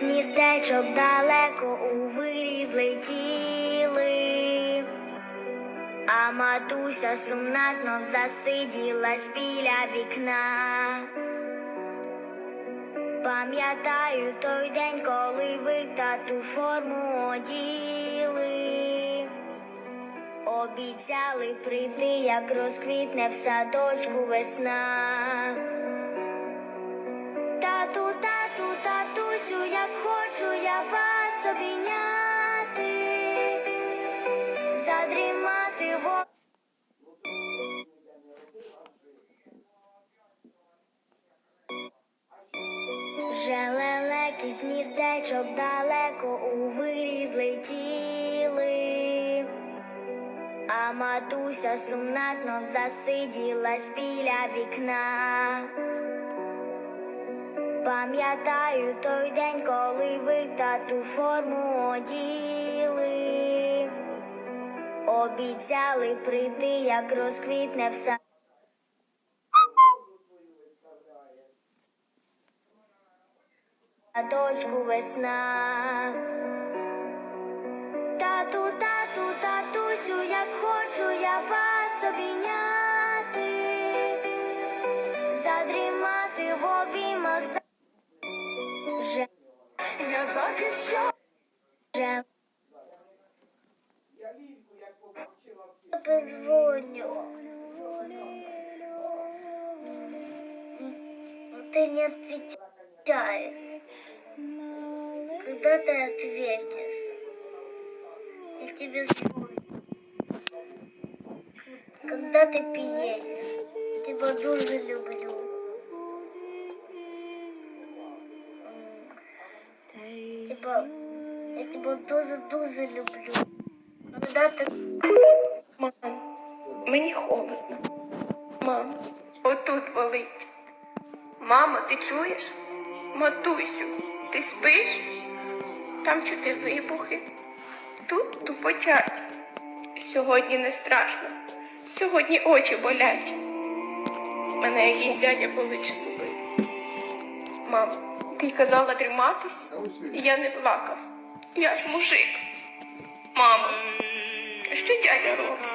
гніздечок далеко у вирі злетіли, а матуся сумна знов засиділась біля вікна. Пам'ятаю той день, коли ви тату форму оділи. Обіцяли прийти, як розквітне в садочку весна. Тату, тату, татусю, як хочу я вас обійняти, задрімати в Вже лелеки з гніздечок далеко у вирі злетіли, а матуся сумна знов засиділась біля вікна. Пам'ятаю той день, коли ви тату форму оділи, обіцяли прийти, як розквітне все. Садочку весна. Тату, тату, татусю, як хочу я вас обійняти, задрімати в обіймах Вже. Позвоню. Ты не отвечаешь. Когда ты ответишь? Я тебе звоню. Когда ты приедешь? Тебя дуже люблю. Тебя, я тебя дуже-дуже люблю. Когда ты... Мам, мені холодно. Мам, отут болить. Мамо, ти чуєш? Матусю, ти спиш? Там чути вибухи. Тут тупотять. Сьогодні не страшно. Сьогодні очі болять. Мене якийсь дядя личі побив. Ти казала триматись, і я не плакав. Я ж мужик. Мамо, що дядя робить?